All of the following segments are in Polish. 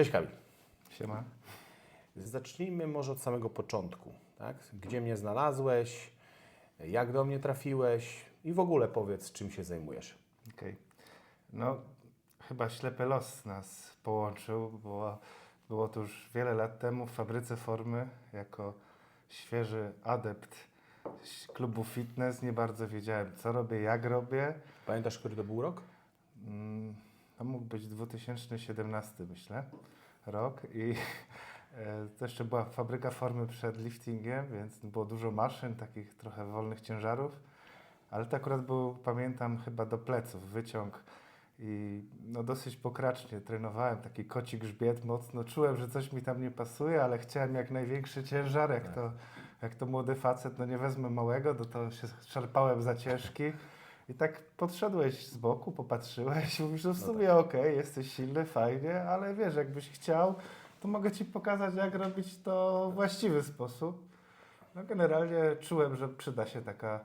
Cześć Kamil. Siema. Zacznijmy może od samego początku. Tak? Gdzie mnie znalazłeś, jak do mnie trafiłeś i w ogóle powiedz, czym się zajmujesz. Okej. No, chyba ślepy los nas połączył, bo było to już wiele lat temu w fabryce formy jako świeży adept klubu fitness. Nie bardzo wiedziałem, co robię, jak robię. Pamiętasz, który to był rok? Mm, To mógł być 2017, myślę, rok. I e, to jeszcze była fabryka formy przed liftingiem, więc było dużo maszyn, takich trochę wolnych ciężarów, ale to akurat był, pamiętam, chyba do pleców, wyciąg. I no dosyć pokracznie trenowałem, taki koci grzbiet mocno, czułem, że coś mi tam nie pasuje, ale chciałem jak największy ciężar, jak to, jak to młody facet, no nie wezmę małego, no to się szarpałem za ciężki. I tak podszedłeś z boku, popatrzyłeś mówisz, że w sumie okej, jesteś silny, fajnie, ale wiesz, jakbyś chciał, to mogę Ci pokazać, jak robić to w właściwy sposób. No generalnie czułem, że przyda się taka,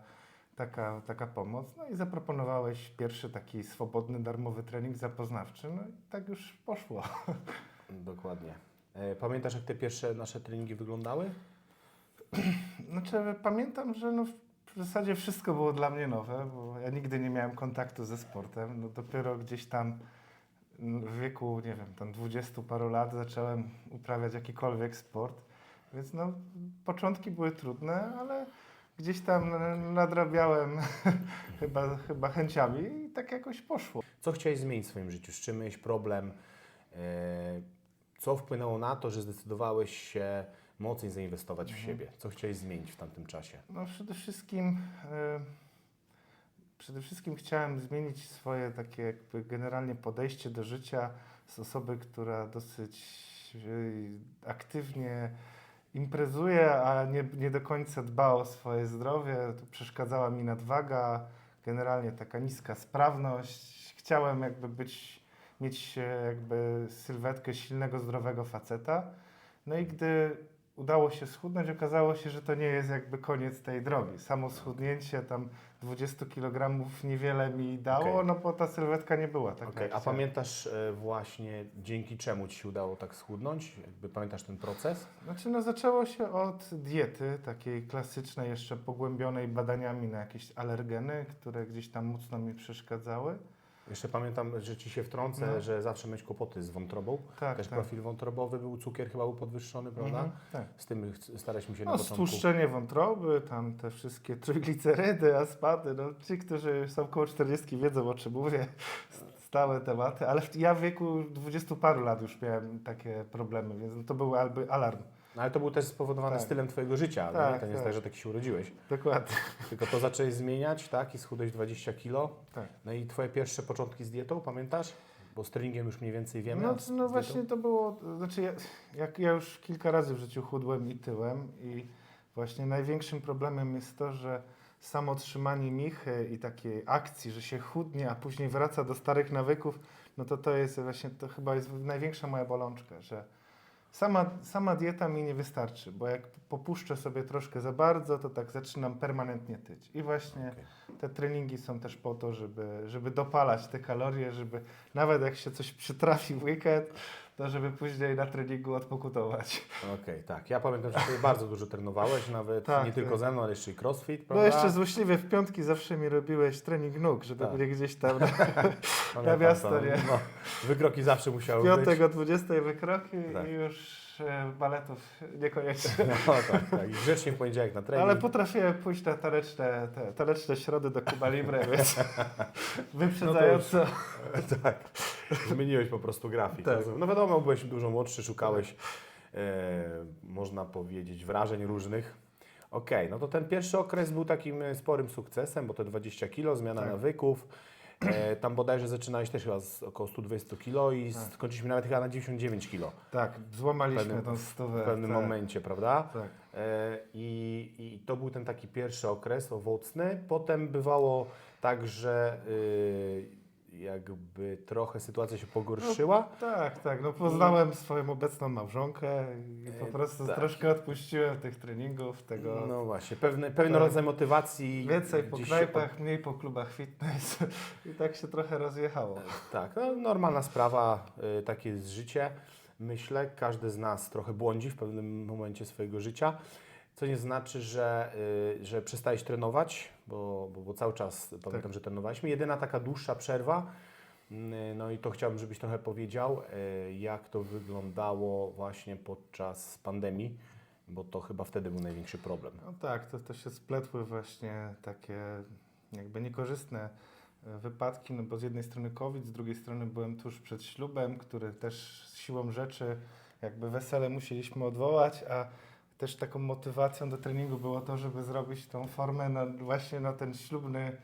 taka, taka pomoc. No i zaproponowałeś pierwszy taki swobodny, darmowy trening zapoznawczy. No i tak już poszło. Dokładnie. E, Pamiętasz, jak te pierwsze nasze treningi wyglądały? Znaczy, pamiętam, że no w zasadzie wszystko było dla mnie nowe, bo ja nigdy nie miałem kontaktu ze sportem. No dopiero gdzieś tam w wieku, nie wiem, tam 20 paru lat zacząłem uprawiać jakikolwiek sport. Więc no, początki były trudne, ale gdzieś tam nadrabiałem chyba, chyba chęciami i tak jakoś poszło. Co chciałeś zmienić w swoim życiu? Z czym miałeś problem? E, Co wpłynęło na to, że zdecydowałeś się mocniej zainwestować w siebie? Co chciałeś zmienić w tamtym czasie? No przede wszystkim, e, przede wszystkim chciałem zmienić swoje takie jakby generalnie podejście do życia z osoby, która dosyć e, aktywnie imprezuje, a nie, nie do końca dba o swoje zdrowie. To przeszkadzała mi nadwaga, generalnie taka niska sprawność. Chciałem jakby być, mieć e, jakby sylwetkę silnego, zdrowego faceta. No i gdy udało się schudnąć, okazało się, że to nie jest jakby koniec tej drogi. Samo schudnięcie tam 20 kg niewiele mi dało, Okej. no bo ta sylwetka nie była taka. Jak A pamiętasz e, właśnie dzięki czemu Ci się udało tak schudnąć? Jakby pamiętasz ten proces? Znaczy, no zaczęło się od diety, takiej klasycznej, jeszcze pogłębionej badaniami na jakieś alergeny, które gdzieś tam mocno mi przeszkadzały. Jeszcze pamiętam, że Ci się wtrącę, No. że zawsze mieć kłopoty z wątrobą. Tak, Też tak. profil wątrobowy był, cukier chyba był podwyższony, prawda? Mhm, tak. Z tym staraliśmy się na No, początku. stłuszczenie wątroby, tam te wszystkie trójglicerydy, aspady, no ci, którzy są około 40 wiedzą o czym mówię, stałe tematy, ale ja w wieku 20 paru lat już miałem takie problemy, więc to był alby alarm. No, ale to był też spowodowany Tak. stylem Twojego życia. Tak, nie? To nie jest tak. tak, że taki się urodziłeś. Dokładnie. Tylko to zacząłeś zmieniać, tak? I schudłeś 20 kilo. Tak. No i Twoje pierwsze początki z dietą, pamiętasz? Bo z treningiem już mniej więcej wiemy. No, no właśnie to było, znaczy ja, jak ja już kilka razy w życiu chudłem i tyłem i właśnie największym problemem jest to, że samo trzymanie michy i takiej akcji, że się chudnie, a później wraca do starych nawyków, no to to jest właśnie, to chyba jest największa moja bolączka, że sama, sama dieta mi nie wystarczy, bo jak popuszczę sobie troszkę za bardzo, to tak zaczynam permanentnie tyć. I właśnie Okej. te treningi są też po to, żeby, żeby dopalać te kalorie, żeby nawet jak się coś przytrafi w weekend, to żeby później na treningu odpokutować. Okej, tak. Ja pamiętam, że Ty bardzo dużo trenowałeś, nawet Tak, nie tylko tak. ze mną, ale jeszcze i crossfit, No prawda? jeszcze złośliwie w piątki zawsze mi robiłeś trening nóg, żeby Tak. mnie gdzieś tam na, na miasto, to. nie? No, wykroki zawsze musiały piątek być. o 20 wykroki Tak. i już e, baletów niekoniecznie. No tak, tak. Grzecznie w poniedziałek na trening. Ale potrafiłem pójść na taneczne, te, taneczne środy do Cuba Libre, więc wyprzedzająco. tak. Zmieniłeś po prostu grafik. Tak. No wiadomo, byłeś dużo młodszy, szukałeś, e, można powiedzieć, wrażeń różnych. Okej, no to ten pierwszy okres był takim e, sporym sukcesem, bo te 20 kilo, zmiana Tak. nawyków. E, tam bodajże zaczynałeś też chyba z około 120 kilo i Tak. skończyliśmy nawet chyba na 99 kilo Tak, złamaliśmy pewnym- tą stówę. w pewnym tak, momencie, prawda? Tak. E, I, I to był ten taki pierwszy okres owocny. Potem bywało tak, że y, jakby trochę sytuacja się pogorszyła. Tak, tak. No poznałem swoją obecną małżonkę i po E, prostu tak. troszkę odpuściłem tych treningów, tego No właśnie, pewne, pewien Tak. rodzaj motywacji. więcej po knajpach, mniej po klubach fitness i tak się trochę rozjechało. Tak, no, normalna sprawa, y, takie jest życie. myślę. Każdy z nas trochę błądzi w pewnym momencie swojego życia, co nie znaczy, że, że przestajesz trenować, bo, bo, bo cały czas pamiętam, że trenowaliśmy. Jedyna taka dłuższa przerwa, y, no i to chciałbym, żebyś trochę powiedział, y, jak to wyglądało właśnie podczas pandemii, bo to chyba wtedy był największy problem. No tak, to, to się spletły właśnie takie jakby niekorzystne e, wypadki, no bo z jednej strony COVID, z drugiej strony byłem tuż przed ślubem, który też siłą rzeczy jakby wesele musieliśmy odwołać, a też taką motywacją do treningu było to, żeby zrobić tą formę na, właśnie na ten ślubny,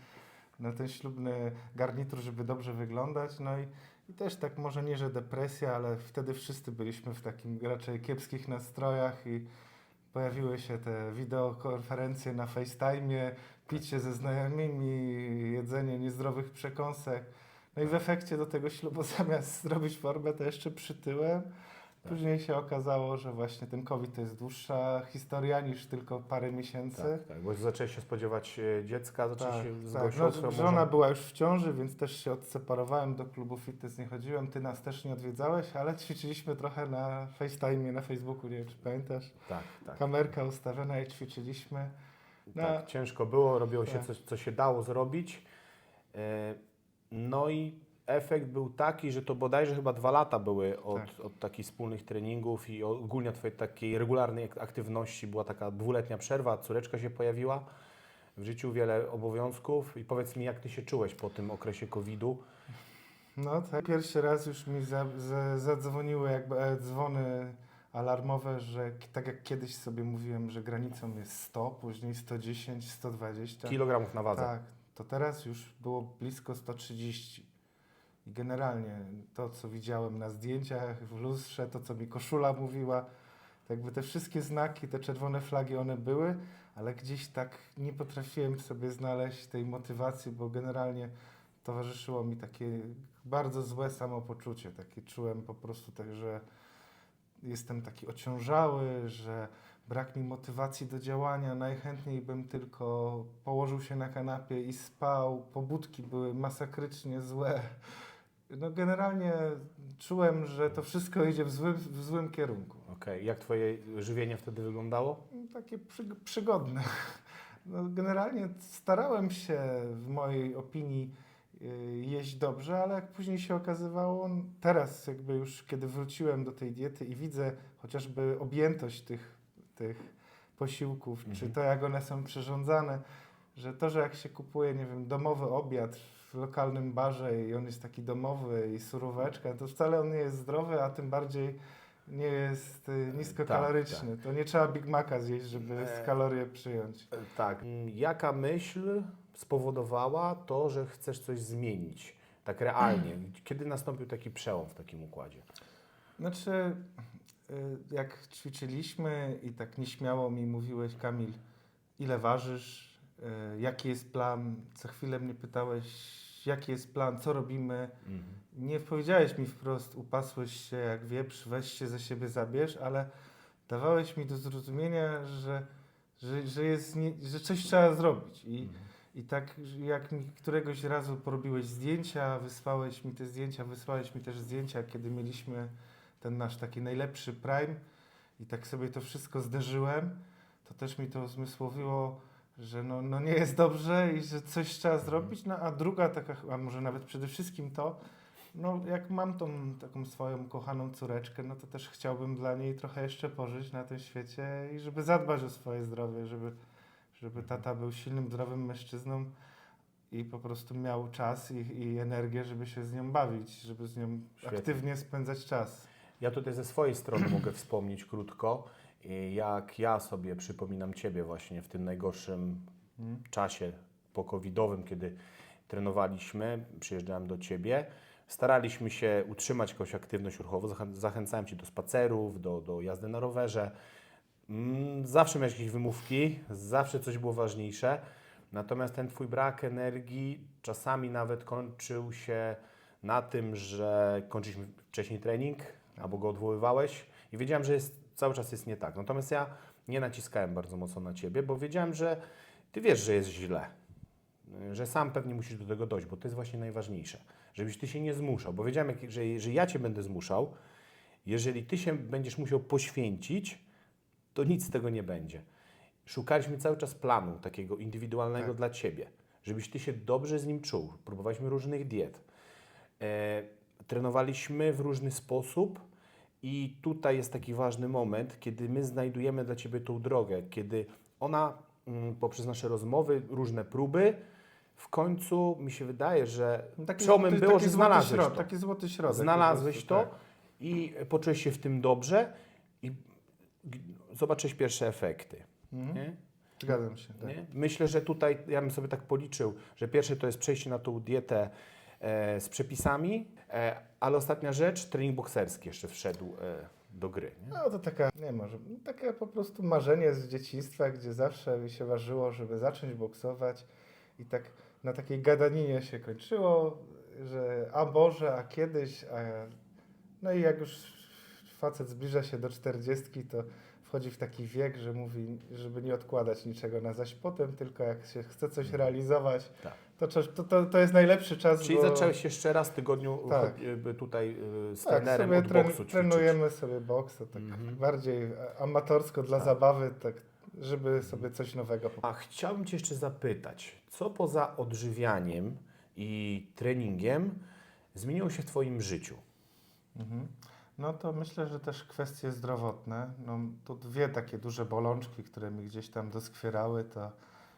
na ten ślubny garnitur, żeby dobrze wyglądać. No i, i też tak może nie, że depresja, ale wtedy wszyscy byliśmy w takim raczej kiepskich nastrojach i pojawiły się te wideokonferencje na FaceTime, picie ze znajomymi, jedzenie niezdrowych przekąsek. No i w efekcie do tego ślubu zamiast zrobić formę, to jeszcze przytyłem. Później się okazało, że właśnie ten COVID to jest dłuższa historia niż tylko parę miesięcy. Tak, tak, bo zaczęłeś się spodziewać e, dziecka, zaczęłeś Tak, się tak. No, żona była już w ciąży, więc też się odseparowałem, do klubu fitness nie chodziłem, ty nas też nie odwiedzałeś, ale ćwiczyliśmy trochę na FaceTime, na Facebooku, nie wiem czy pamiętasz. Tak, tak. Kamerka ustawiona i ćwiczyliśmy. No, Tak, ciężko było, robiło się Tak. coś, co się dało zrobić. E, No i efekt był taki, że to bodajże chyba dwa lata były od, Tak. od takich wspólnych treningów i ogólnie od Twojej takiej regularnej ak- aktywności. Była taka dwuletnia przerwa, córeczka się pojawiła, w życiu wiele obowiązków i powiedz mi, jak Ty się czułeś po tym okresie COVID-u? No tak, pierwszy raz już mi za, za, zadzwoniły jakby e, dzwony alarmowe, że tak jak kiedyś sobie mówiłem, że granicą jest 100, później 110, 120. Kilogramów na wadze. Tak, to teraz już było blisko 130. I generalnie to, co widziałem na zdjęciach, w lustrze, to, co mi koszula mówiła, jakby te wszystkie znaki, te czerwone flagi, one były, ale gdzieś tak nie potrafiłem sobie znaleźć tej motywacji, bo generalnie towarzyszyło mi takie bardzo złe samopoczucie. Takie czułem po prostu tak, że jestem taki ociążały, że brak mi motywacji do działania. Najchętniej bym tylko położył się na kanapie i spał. Pobudki były masakrycznie złe. No generalnie czułem, że to wszystko idzie w złym, w złym kierunku. Okej, jak Twoje żywienie wtedy wyglądało? Takie przy, przygodne. No, generalnie starałem się w mojej opinii y, jeść dobrze, ale jak później się okazywało, teraz jakby już kiedy wróciłem do tej diety i widzę chociażby objętość tych, tych posiłków, czy Mhm. to jak one są przyrządzane, że to, że jak się kupuje, nie wiem, domowy obiad w lokalnym barze i on jest taki domowy i suróweczka, to wcale on nie jest zdrowy, a tym bardziej nie jest y, niskokaloryczny. To nie trzeba Big Maca zjeść, żeby E, kalorie przyjąć. E, Tak. Mm, Jaka myśl spowodowała to, że chcesz coś zmienić? Tak realnie. Kiedy nastąpił taki przełom w takim układzie? Znaczy, y, jak ćwiczyliśmy i tak nieśmiało mi mówiłeś, Kamil, ile ważysz, jaki jest plan, co chwilę mnie pytałeś, jaki jest plan, co robimy. Nie powiedziałeś mi wprost, upasłeś się jak wieprz, weź się ze siebie zabierz, ale dawałeś mi do zrozumienia, że, że, że, jest nie, że coś trzeba zrobić. I, I tak jak mi któregoś razu porobiłeś zdjęcia, wysłałeś mi te zdjęcia, wysłałeś mi też zdjęcia, kiedy mieliśmy ten nasz taki najlepszy prime i tak sobie to wszystko zderzyłem, to też mi to uzmysłowiło, że no, no nie jest dobrze i że coś trzeba zrobić. No a druga taka, a może nawet przede wszystkim to, no jak mam tą taką swoją kochaną córeczkę, no to też chciałbym dla niej trochę jeszcze pożyć na tym świecie i żeby zadbać o swoje zdrowie, żeby, żeby tata był silnym, zdrowym mężczyzną i po prostu miał czas i, i energię, żeby się z nią bawić, żeby z nią Świetnie. aktywnie spędzać czas. Ja tutaj ze swojej strony mogę wspomnieć krótko, y, jak ja sobie przypominam Ciebie właśnie w tym najgorszym Mm. czasie po-covidowym, kiedy trenowaliśmy, przyjeżdżałem do Ciebie. Staraliśmy się utrzymać jakąś aktywność ruchową, zachę- zachęcałem Cię do spacerów, do, do jazdy na rowerze. Mm, Zawsze miałeś jakieś wymówki, zawsze coś było ważniejsze. Natomiast ten Twój brak energii czasami nawet kończył się na tym, że kończyliśmy wcześniej trening, albo go odwoływałeś i wiedziałem, że jest, cały czas jest nie tak. Natomiast ja nie naciskałem bardzo mocno na Ciebie, bo wiedziałem, że Ty wiesz, że jest źle, że sam pewnie musisz do tego dojść, bo to jest właśnie najważniejsze, żebyś Ty się nie zmuszał, bo wiedziałem, że, że ja Cię będę zmuszał Jeżeli ty się będziesz musiał poświęcić, to nic z tego nie będzie. Szukaliśmy cały czas planu takiego indywidualnego Tak. dla ciebie, żebyś ty się dobrze z nim czuł. Próbowaliśmy różnych diet. E, trenowaliśmy w różny sposób i tutaj jest taki ważny moment, kiedy my znajdujemy dla ciebie tą drogę, kiedy ona mm, poprzez nasze rozmowy, różne próby, w końcu mi się wydaje, że Taki przełomem było, taki że znalazłeś środ- to. Taki złoty środek. Znalazłeś to tak. i poczułeś się w tym dobrze i zobaczyłeś pierwsze efekty. Mhm. Nie? Zgadzam się. Tak. Myślę, że tutaj ja bym sobie tak policzył, że pierwsze to jest przejście na tą dietę z przepisami, e, ale ostatnia rzecz, trening bokserski jeszcze wszedł e, do gry. Nie? No to taka, nie może, takie po prostu marzenie z dzieciństwa, gdzie zawsze mi się marzyło, żeby zacząć boksować i tak na takiej gadaninie się kończyło, że a Boże, a kiedyś, a... No i jak już facet zbliża się do czterdziestki, to wchodzi w taki wiek, że mówi, żeby nie odkładać niczego na zaś potem, tylko jak się chce coś realizować, Tak. To, to, to, to jest najlepszy czas, Czyli bo... zacząłeś jeszcze raz w tygodniu Tak. tutaj e, z Tak, trenerem sobie od tren- boksu ćwiczyć. trenujemy sobie boks, to tak Mhm. bardziej amatorsko dla Tak. zabawy, tak, żeby sobie coś nowego A chciałbym Cię jeszcze zapytać, co poza odżywianiem i treningiem zmieniło się w Twoim życiu? Mhm. No to myślę, że też kwestie zdrowotne. No, to dwie takie duże bolączki, które mi gdzieś tam doskwierały, to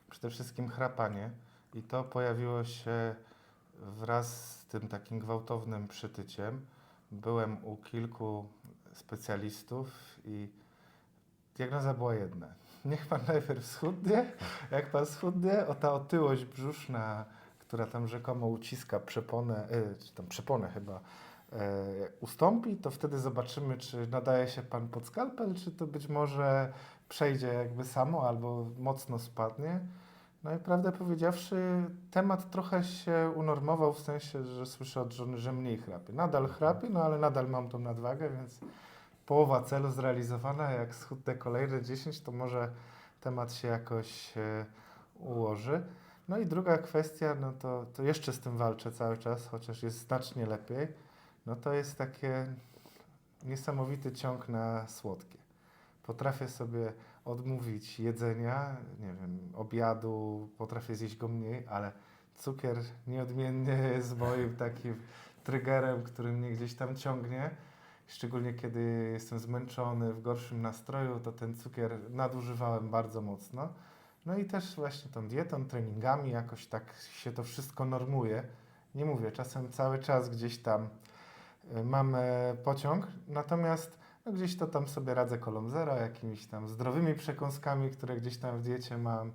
przede wszystkim chrapanie. I to pojawiło się wraz z tym takim gwałtownym przytyciem. Byłem u kilku specjalistów i diagnoza była jedna. Niech pan najpierw schudnie. Jak pan schudnie, o ta otyłość brzuszna, która tam rzekomo uciska przeponę, y, czy tam przeponę chyba, e, ustąpi, to wtedy zobaczymy, czy nadaje się pan pod skalpel, czy to być może przejdzie jakby samo albo mocno spadnie. No i prawdę powiedziawszy, temat trochę się unormował w sensie, że słyszę od żony, że mniej chrapie. Nadal chrapie, no ale nadal mam tą nadwagę, więc połowa celu zrealizowana. Jak schudnę kolejne 10, to może temat się jakoś e, ułoży. No i druga kwestia, no to, to jeszcze z tym walczę cały czas, chociaż jest znacznie lepiej. No to jest takie niesamowity ciąg na słodkie. Potrafię sobie odmówić jedzenia, nie wiem, obiadu, potrafię zjeść go mniej, ale cukier nieodmiennie jest moim takim triggerem, który mnie gdzieś tam ciągnie. Szczególnie kiedy jestem zmęczony, w gorszym nastroju, to ten cukier nadużywałem bardzo mocno. No i też właśnie tą dietą, treningami jakoś tak się to wszystko normuje. Nie mówię, czasem cały czas gdzieś tam y, mam e, pociąg, natomiast no gdzieś to tam sobie radzę kolą zero, jakimiś tam zdrowymi przekąskami, które gdzieś tam w diecie mam,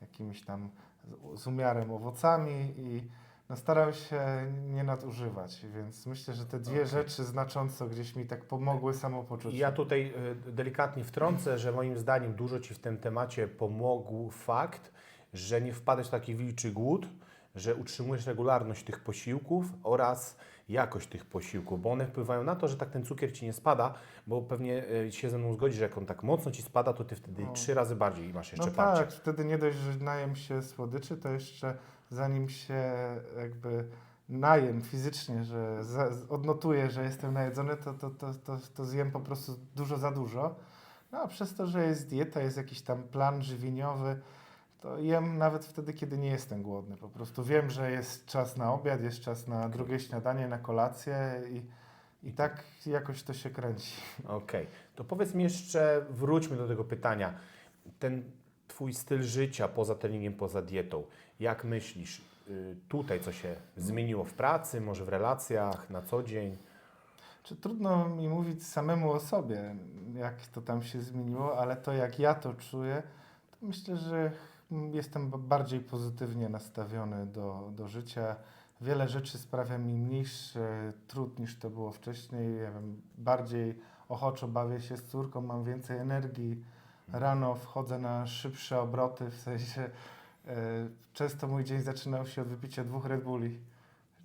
jakimiś tam z, z umiarem owocami i no staram się nie nadużywać, więc myślę, że te dwie Okej. rzeczy znacząco gdzieś mi tak pomogły samopoczuciu. I ja tutaj e, delikatnie wtrącę, że moim zdaniem dużo Ci w tym temacie pomógł fakt, że nie wpadłeś w taki wilczy głód, że utrzymujesz regularność tych posiłków oraz jakość tych posiłków, bo one wpływają na to, że tak ten cukier Ci nie spada, bo pewnie e, się ze mną zgodzisz, że jak on tak mocno Ci spada, to Ty wtedy No. trzy razy bardziej masz jeszcze no parcie. tak, wtedy nie dość, że najem się słodyczy, to jeszcze zanim się jakby najem fizycznie, że za, odnotuję, że jestem najedzony, to, to, to, to, to zjem po prostu dużo za dużo. No a przez to, że jest dieta, jest jakiś tam plan żywieniowy, to jem nawet wtedy, kiedy nie jestem głodny. Po prostu wiem, że jest czas na obiad, jest czas na drugie śniadanie, na kolację i, i tak jakoś to się kręci. Okej, to powiedz mi jeszcze, wróćmy do tego pytania. Ten Twój styl życia poza treningiem, poza dietą, jak myślisz, y, tutaj co się zmieniło w pracy, może w relacjach, na co dzień? Czy trudno mi mówić samemu o sobie, jak to tam się zmieniło, ale to jak ja to czuję, to myślę, że jestem bardziej pozytywnie nastawiony do, do życia. Wiele rzeczy sprawia mi mniejszy trud niż to było wcześniej. Ja wiem, bardziej ochoczo bawię się z córką, mam więcej energii. Rano wchodzę na szybsze obroty, w sensie e, często mój dzień zaczynał się od wypicia dwóch Red Bulli.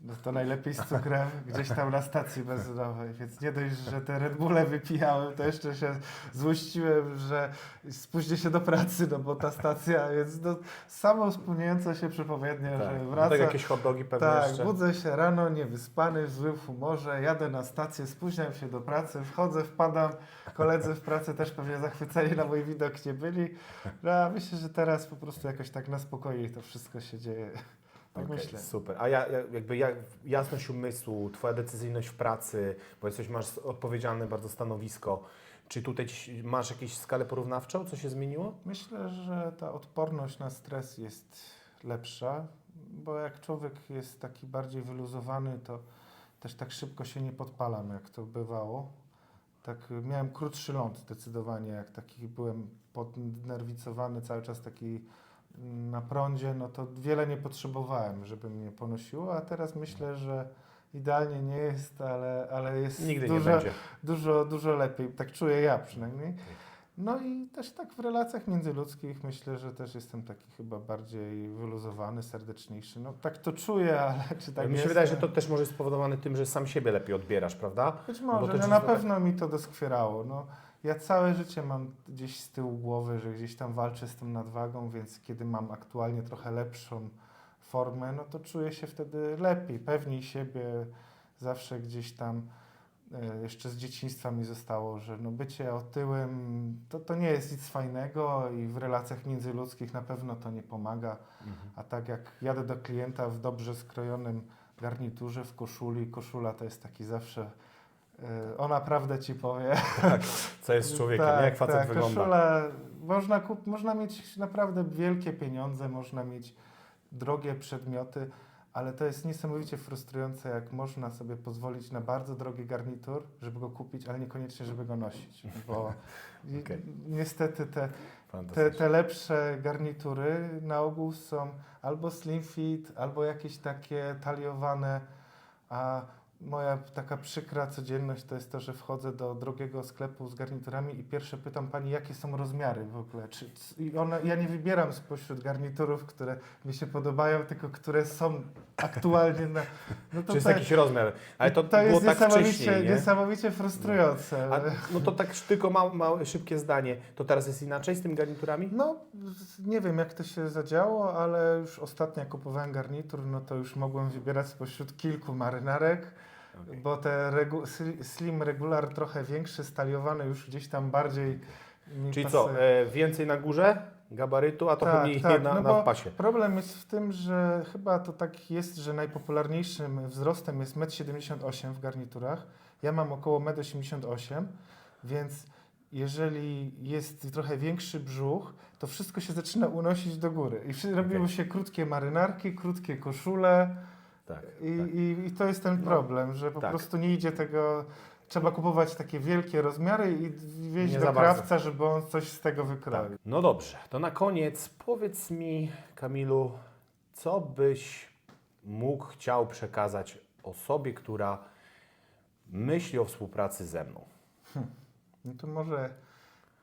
No to najlepiej z cukrem gdzieś tam na stacji benzynowej, więc nie dość, że te Red Bulle wypijałem, to jeszcze się złościłem, że spóźnię się do pracy, no bo ta stacja, więc no, samo spełniające się przepowiednie, Tak. że No wraca. tak jakieś hot dogi pewnie Tak, jeszcze. budzę się rano, niewyspany, w złym humorze, jadę na stację, spóźniam się do pracy, wchodzę, wpadam, koledzy w pracy też pewnie zachwyceni na mój widok nie byli. No, a myślę, że teraz po prostu jakoś tak na spokojnie to wszystko się dzieje. Tak Okej, myślę. Super. A ja, ja, jakby ja, jasność umysłu, Twoja decyzyjność w pracy, bo jesteś, masz odpowiedzialne bardzo stanowisko. Czy tutaj masz jakąś skalę porównawczą? Co się zmieniło? Myślę, że ta odporność na stres jest lepsza, bo jak człowiek jest taki bardziej wyluzowany, to też tak szybko się nie podpalam, jak to bywało. Tak miałem krótszy ląd zdecydowanie, jak taki byłem podnerwicowany, cały czas taki na prądzie, no to wiele nie potrzebowałem, żeby mnie ponosiło, a teraz myślę, że idealnie nie jest, ale, ale jest Nigdy dużo, dużo, dużo lepiej, tak czuję ja przynajmniej. No i też tak w relacjach międzyludzkich myślę, że też jestem taki chyba bardziej wyluzowany, serdeczniejszy. No tak to czuję, ale czy tak Mi się wydaje, że to też może jest spowodowane tym, że sam siebie lepiej odbierasz, prawda? Być bo może, no często na tak- pewno mi to doskwierało. No, ja całe życie mam gdzieś z tyłu głowy, że gdzieś tam walczę z tą nadwagą, więc kiedy mam aktualnie trochę lepszą formę, no to czuję się wtedy lepiej, pewniej siebie. Zawsze gdzieś tam e, jeszcze z dzieciństwa mi zostało, że no bycie otyłym to, to nie jest nic fajnego i w relacjach międzyludzkich na pewno to nie pomaga. A tak jak jadę do klienta w dobrze skrojonym garniturze, w koszuli, koszula to jest taki zawsze, ona prawdę ci powie. Co jest z człowiekiem, tak, jak facet tak, wygląda. Koszula, można, kup, można mieć naprawdę wielkie pieniądze, można mieć drogie przedmioty, ale to jest niesamowicie frustrujące, jak można sobie pozwolić na bardzo drogi garnitur, żeby go kupić, ale niekoniecznie, żeby go nosić, bo Okej. niestety te, te, te lepsze garnitury na ogół są albo slim fit, albo jakieś takie taliowane, a moja taka przykra codzienność to jest to, że wchodzę do drogiego sklepu z garniturami i pierwsze pytam pani, jakie są rozmiary w ogóle. Czy, I ja nie wybieram spośród garniturów, które mi się podobają, tylko które są aktualnie na... No Czy jest to, jakiś rozmiar? Ale to, to było jest tak niesamowicie, wcześniej, nie? niesamowicie frustrujące. A, no to tak tylko małe, małe, szybkie zdanie. To teraz jest inaczej z tymi garniturami? No, nie wiem jak to się zadziało, ale już ostatnio jak kupowałem garnitur, no to już mogłem wybierać spośród kilku marynarek, Bo te regu- sli- slim regular trochę większy, staliowany już gdzieś tam bardziej mi Czyli pasuje. co, e, więcej na górze gabarytu, a trochę Tak, mniej tak, na, no na pasie. Problem jest w tym, że chyba to tak jest, że najpopularniejszym wzrostem jest 1,78 m w garniturach. Ja mam około 1,88 m, więc jeżeli jest trochę większy brzuch, to wszystko się zaczyna unosić do góry. I wszy- robiły się krótkie marynarki, krótkie koszule Tak, i, tak. i, i to jest ten No, problem, że po tak. prostu nie idzie tego... Trzeba kupować takie wielkie rozmiary i wieźć do za bardzo. krawca, żeby on coś z tego wykroił. Tak. No dobrze, to na koniec powiedz mi, Kamilu, co byś mógł, chciał przekazać osobie, która myśli o współpracy ze mną? No to może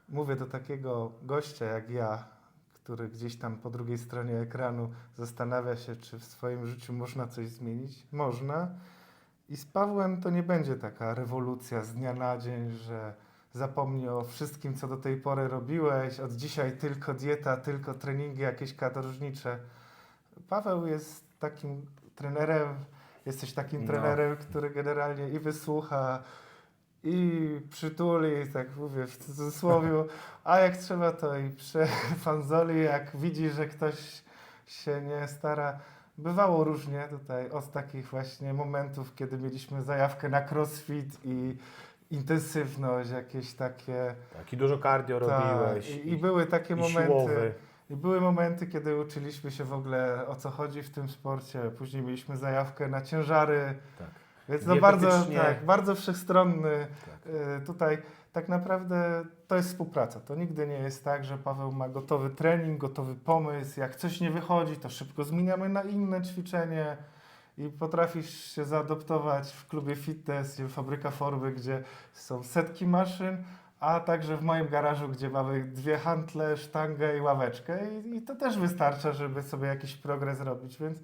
mówię do takiego gościa jak ja, który gdzieś tam po drugiej stronie ekranu zastanawia się, czy w swoim życiu można coś zmienić. Można. I z Pawłem to nie będzie taka rewolucja z dnia na dzień, że zapomnij o wszystkim, co do tej pory robiłeś, od dzisiaj tylko dieta, tylko treningi jakieś katorżnicze. Paweł jest takim trenerem, jesteś takim No. trenerem, który generalnie i wysłucha, i przytuli, tak mówię w cudzysłowie, a jak trzeba to i przefanzoli, jak widzi, że ktoś się nie stara. Bywało różnie tutaj od takich właśnie momentów, kiedy mieliśmy zajawkę na crossfit i intensywność, jakieś takie. Tak, i dużo cardio tak, robiłeś, i, I były takie i momenty. siłowy. I były momenty, kiedy uczyliśmy się w ogóle o co chodzi w tym sporcie. Później mieliśmy zajawkę na ciężary. Tak. Więc no bardzo, tak, bardzo wszechstronny. Tak. Y, Tutaj tak naprawdę to jest współpraca. To nigdy nie jest tak, że Paweł ma gotowy trening, gotowy pomysł. Jak coś nie wychodzi, to szybko zmieniamy na inne ćwiczenie. I potrafisz się zaadoptować w klubie fitness, w fabryka formy, gdzie są setki maszyn, a także w moim garażu, gdzie mamy dwie hantle, sztangę i ławeczkę. I, I to też wystarcza, żeby sobie jakiś progres robić. Więc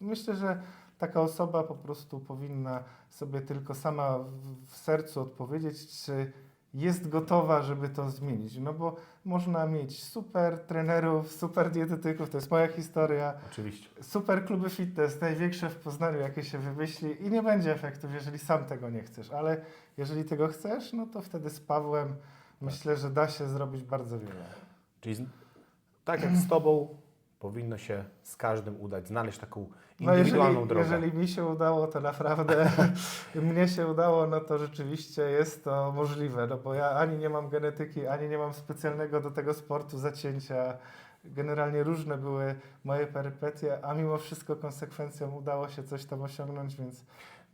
myślę, że taka osoba po prostu powinna sobie tylko sama w- sercu odpowiedzieć, czy jest gotowa, żeby to zmienić. No bo można mieć super trenerów, super dietetyków, to jest moja historia, Oczywiście. super kluby fitness, największe w Poznaniu, jakie się wymyśli i nie będzie efektów, jeżeli sam tego nie chcesz, ale jeżeli tego chcesz, no to wtedy z Pawłem myślę, że da się zrobić bardzo wiele. Czyli tak jak z Tobą powinno się z każdym udać, znaleźć taką No indywidualną jeżeli, drogę. jeżeli mi się udało, to naprawdę mnie się udało, no to rzeczywiście jest to możliwe, no bo ja ani nie mam genetyki, ani nie mam specjalnego do tego sportu zacięcia. Generalnie różne były moje perypetie, a mimo wszystko konsekwencją udało się coś tam osiągnąć, więc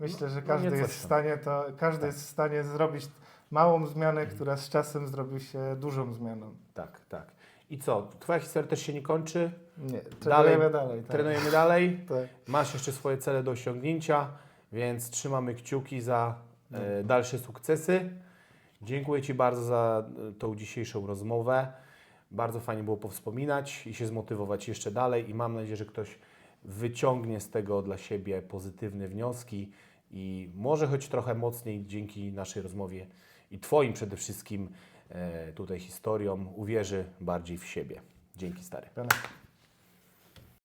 myślę, że no każdy nie jest w stanie to, każdy Tak. jest w stanie zrobić małą zmianę, która z czasem zrobi się dużą zmianą. Tak, tak. I co? Twoja historia też się nie kończy. Nie, Dalej- trenujemy dalej. tak. Trenujemy dalej. Tak. Masz jeszcze swoje cele do osiągnięcia, więc trzymamy kciuki za e, dalsze sukcesy. Dziękuję Ci bardzo za e, tą dzisiejszą rozmowę. Bardzo fajnie było powspominać i się zmotywować jeszcze dalej i mam nadzieję, że ktoś wyciągnie z tego dla siebie pozytywne wnioski i może choć trochę mocniej dzięki naszej rozmowie i Twoim przede wszystkim tutaj historiom uwierzy bardziej w siebie. Dzięki stary.